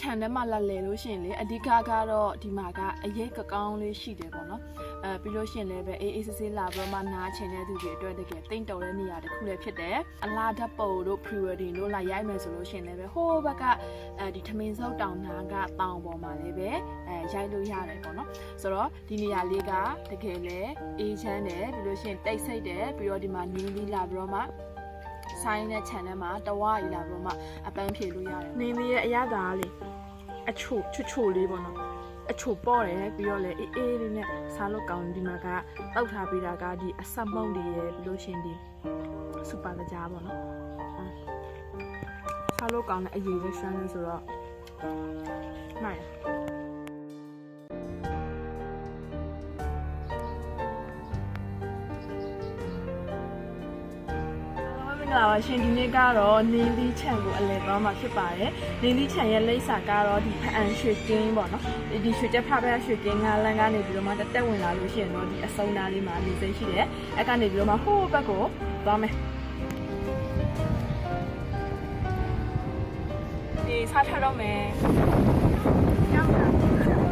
ခြံထဲမှာလာလဲလို့ရှိရင်လေအဓိကကတော့ဒီမှာကအရေးကကောင်းလေးရှိတယ်ပေါ့နော်အဲပြီးလို့ရှိရင်လည်းပဲအေးအေးဆေးဆေးလာပြီးတော့မှနားချင်တဲ့သူတွေအတွက်တကယ်တိတ်တော်တဲ့နေရာတစ်ခုလည်းဖြစ်တယ်အလားဓာတ်ပုံတို့ pre wedding တို့လာရိုက်မယ်ဆိုလို့ရှိရင်လည်းပဲဟိုးဘက်ကအဲဒီထမင်းစုပ်တောင်နာကတောင်ပေါ်မှာလည်းပဲအဲရိုက်လို့ရတယ်ပေါ့နော်ဆိုတော့ဒီနေရာလေးကတကယ်လည်းအေးချမ်းတယ်ပြီးလို့ရှိရင်တိတ်ဆိတ်တယ်ပြီးတော့ဒီမှာနင်းပြီးလာပြီးတော့မှ ဆိုင်တဲ့ channel မှာတဝါရီလာပြီးတော့မှအပန်းဖြေလို့ရတယ်။နေနေရဲ့အရသာကလေအချို့ချွတ်ချိုလေးပေါ့နော်။အချို့ပေါ့တယ်ပြီးတော့လေအေးအေးလေးနဲ့စားလို့ကောင်းဒီမှာကတောက်ထားပေးတာကဒီအဆက်မုံတွေရဲ့ပြီးလို့ရှရင်ဒီစူပါကြကြားပေါ့နော်။စားလို့ကောင်းတဲ့အရေးပဲရှမ်းနေဆိုတော့နိုင် င်္ဂလာပါရှင်ဒီနေ့ကတော့နင်းသီးခြံကိုအလဲသွားမှာဖြစ်ပါတယ်နင်းသီးခြံရဲ့လိပ်စာကတော့ဒီဖအန်ရွှေကင်းပေါ့နော်ဒီဒီရွှေတက်ဖဖရွှေကင်းကလမ်းကနေပြီးတော့မှတက်တက်ဝင်လာလို့ရှိရင်တော့ဒီအစုံသားလေးမှာနေစိမ့်ရှိတယ်အဲ့ကနေပြီးတော့မှဟိုးဘက်ကိုသွားမယ်ဒီစားထတော့မယ်ရောက်တာ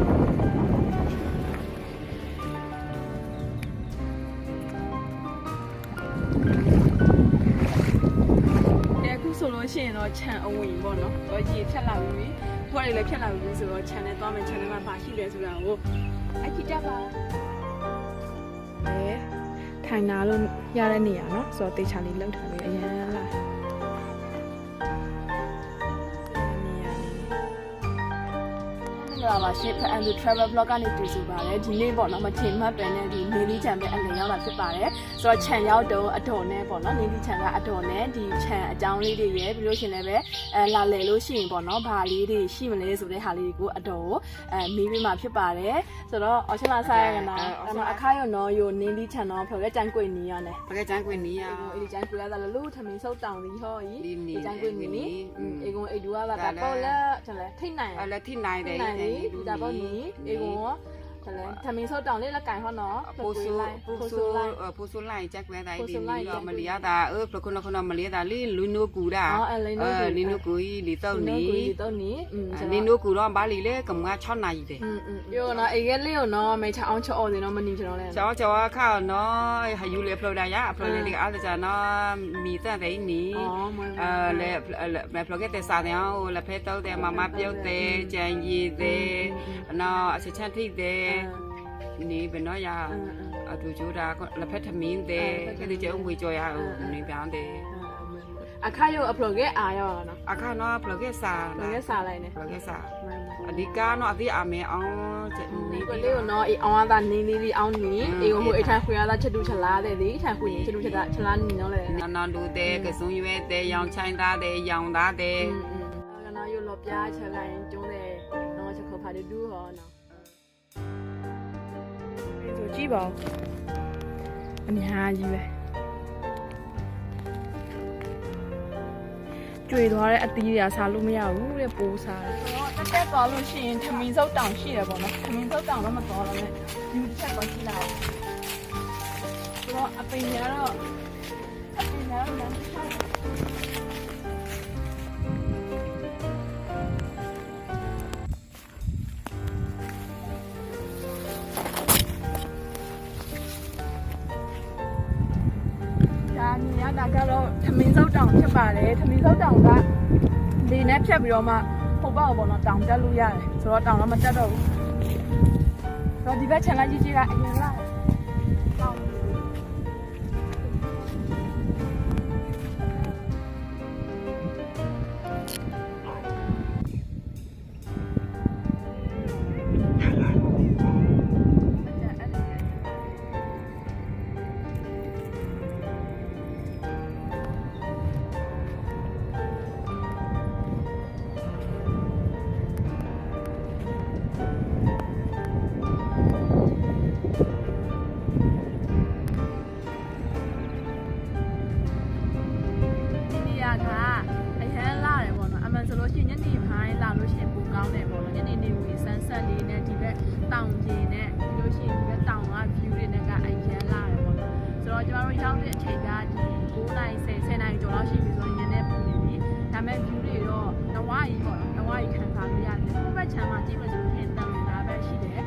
ဆိုလို့ရှိရင်တော့ခြံအဝင်ပေါ့နော်တော့ရေဖြတ်လာပြီဖွားတွေလည်းဖြတ်လာပြီဆိုတော့ခြံနဲ့သွားမယ်ခြံထဲမှာဘာရှိလဲဆိုတာကိုအကြည့်တက်ပါအဲထိုင်နာလို့ရတဲ့နေရာနော်ဆိုတော့တေချာလေးလောက်ထားပြီးအရန် င်္ဂလာပါရှင်ဖအန်လူ travel blog ကနေကြိုဆိုပါရစေဒီနေ့ပေါ့နော်မထင်မှတ်ပဲနဲ့ဒီနေလီချံပဲအလင်ရောက်လာဖြစ်ပါတယ်ဆိုတော့ခြံရောက်တော့အတော်နဲ့ပေါ့နော်နေလီချံကအတော်နဲ့ဒီခြံအကြောင်းလေးတွေရယ်ပြီးလို့ရှရင်လည်းပဲအဲလာလေလို့ရှိရင်ပေါ့နော်ဘာလေးတွေရှိမလဲဆိုတဲ့ဟာလေးတွေကိုအတော်ကိုအဲမေးပြီးမှဖြစ်ပါတယ်ဆိုတော့အော်ရှင်မဆိုင်ရကနာအမအခါရနော်ယိုနေလီချံတော့ဖော်ရကြံကွေနီရောနဲ့ပကကြမ်းကွင်းနီးရအေဒီကျန်ကူရတာလူထမင်းဆုပ်တောင်လီဟောဤဒီနီကျန်ကွနီနီอืมအေ ကွန်အေဒူကပါကတော့လဲထလဲထိတ်နိုင်အဲ့လက်ထိနိုင်တယ်ထိတ်နိုင်လီဒီတာပေါ့နီအေကွန် ထလဲထမင်းဆုပ်တောင်လေးလက်ကင်ဟောနော် ပိုဆူပိုဆူ လိုက် ပိုဆူလိုက်ကြက်ကွဲတိုင်း ပို ဒီ ဆူလိုက် တော့မလီရတာเออပခုနခုနမလီရတာလီလူနိုကူတာ အော်အဲလင်းနိုကူ လီနိုကူလီတော့နီ ဒီတော့နီอืม လီနိုကူတော့ဘာလီလဲကမ6နိုင်တယ် อืมอืมယောနော်အေကလေးရောနော်မေချအောင်ချော်နေနော်မနီချော်လဲ ကျော်ကျော်ခါနော်ဟယူလေဖလိုဒါရဖလိုလေအားကြနော်မီတန်တဲ့နီ အော်မ အဲလေမဖလိုကတဲ့စားတယ်ဟိုလက်ဖက်တော့တယ်မမပြုတ်တယ်ကြံရည်တယ်နော်အချက်ချက်ထိတ်တယ် နေဘနောရအတူကြိုးတာလက်ဖက်ထမင်းတဲ့ခဲ့တဲ့ကျုံငွေကြော်ရအောင်နေပြောင်းတယ်အခါရောအပလော့ကဲအာရောနော်အခါနော်ပလော့ကဲစာပလော့ကဲစာလိုက်နေပလော့ကဲစာအဒီကနော်အသိအမဲအောင်ချက်နေကိုလေးကိုနော်အေးအောင်အားသာနေနေလေးအောင်နေအေးကိုဟိုအထိုင်ခွေအားသာချက်တူချလာတဲ့လေထိုင်ခွေချက်တူချက်တာချလာနေနော်လေနော်နော်လူတဲ့ကစုံရွယ်တဲ့ရောင်ချိုင်းသားတဲ့ရောင်သားတဲ့ကနော်ရောလောပြားချက်လိုက်ကျုံးတဲ့နော်ချက်ခေါ်ဖာတူဟောနော် ကြည့်ပါဦးအများကြီးပဲကျွေသွားတဲ့အသီးတွေကစားလို့မရဘူးတဲ့ပိုးစားတယ်တော့တက်တက်သွားလို့ရှိရင်ထမင်းစုပ်တောင်ရှိတယ်ပေါ့နော်ထမင်းစုပ်တောင်တော့မသွားတော့နဲ့ဒီတစ်ချက်တော့ရှိလာတယ်ဆိုတော့အပင်ရတော့အပင်ရတော့လမ်းတစ်ချက် ဒါမြင်ရတာကတော့သမင်းစုပ်တောင်ဖြစ်ပါတယ်သမင်းစုပ်တောင်ကလေနဲ့ဖြတ်ပြီးတော့မှဟိုဘက်ဘောနော်တောင်တက်လို့ရတယ်ဆိုတော့တောင်တော့မတက်တော့ဘူးဆိုတော့ဒီဘက်ခြံလိုက်ကြီးကြီးကအရင်လာတောင် ကအရန်လာတယ်ပေါ့နော်အမှန်ဆိုလို့ရှိရင်ညနေပိုင်းလာလို့ရှိရင်ပိုကောင်းတယ်ပေါ့နော်ညနေနေဝင်ဆန်းဆက်လေးနဲ့ဒီဘက်တောင်ကြီးနဲ့ပြီးလို့ရှိရင်ဒီဘက်တောင်က view တွေနဲ့ကအရန်လာတယ်ပေါ့နော်ဆိုတော့ကျမတို့ရောက်တဲ့အချိန်ကဒီ9နိုင်10 10နိုင်ကျော်လောက်ရှိပြီဆိုရင်ညနေပူနေပြီဒါပေမဲ့ view တွေတော့နဝါကြီးပေါ့နော်နဝါကြီးခံစားလို့ရတယ်ချမ်းမှာကြည့်မှဆိုရင်တောင်နေတာပဲရှိတယ်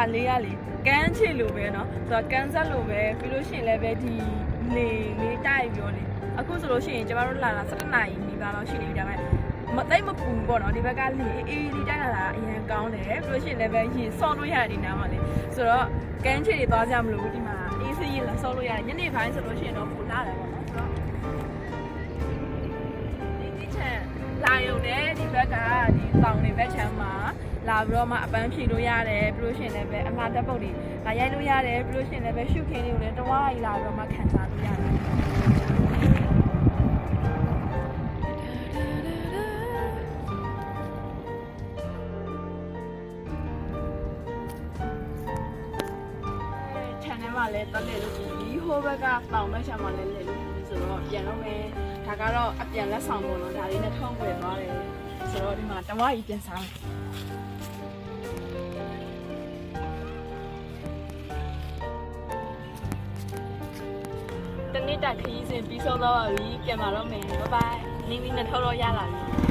လေးရလေကန်းချစ်လိုပဲเนาะဆိုတော့ကန်ဆက်လိုပဲပြီးလို့ရှိရင်လည်းပဲဒီလေလေးတိုက်ပြောနေအခုဆိုလို့ရှိရင်ကျမတို့လာတာ7နာရီနီးပါးလောက်ရှိနေပြီဒါပေမဲ့မသိမပူပေါ့နော်ဒီဘက်ကလေအေးလေးတိုက်လာတာအရင်ကောင်းတယ်ပြီးလို့ရှိရင်လည်းပဲရေဆော့လို့ရတယ်ဒီနားမှာလေဆိုတော့ကန်းချစ်တွေသွားကြမလို့ဒီမှာအေးစေးရေလာဆော့လို့ရတယ်ညနေပိုင်းဆိုလို့ရှိရင်တော့ပူလာတယ်ပေါ့နော်ဆိုတော့ဒီဒီချက်လာရုံနဲ့ဒီဘက်ကဒီတောင်တွေဘက်ချမ်းမှာ လာပြီးတော့မှအပန်းဖြေလို့ရတယ်ပြီးလို့ရှိရင်လည်းပဲအမှားတက်ပုတ်တွေလာရိုက်လို့ရတယ်ပြီးလို့ရှိရင်လည်းပဲရှုခင်းလေးကိုလည်းတဝါးကြီးလာပြီးတော့မှခံစားလို့ရတယ်ခြံထဲမှာလည်းတက်လေလို့ဒီဟိုဘက်ကတောင်ဘက်ခြံမှာလည်းလေလို့ဆိုတော့ပြန်တော့မယ်ဒါကတော့အပြန်လက်ဆောင်ပေါ့နော်ဒါလေးနဲ့ထုံးဝယ်သွားတယ်ဆိုတော့ဒီမှာတဝါကြီးပြန်စား တနေ့တာခရီးစဉ်ပြီးဆုံးတော့ပါပြီပြန်လာတော့မယ်ဘိုင်ဘိုင်နင်းနင်းနဲ့ထောက်တော့ရလာပြီ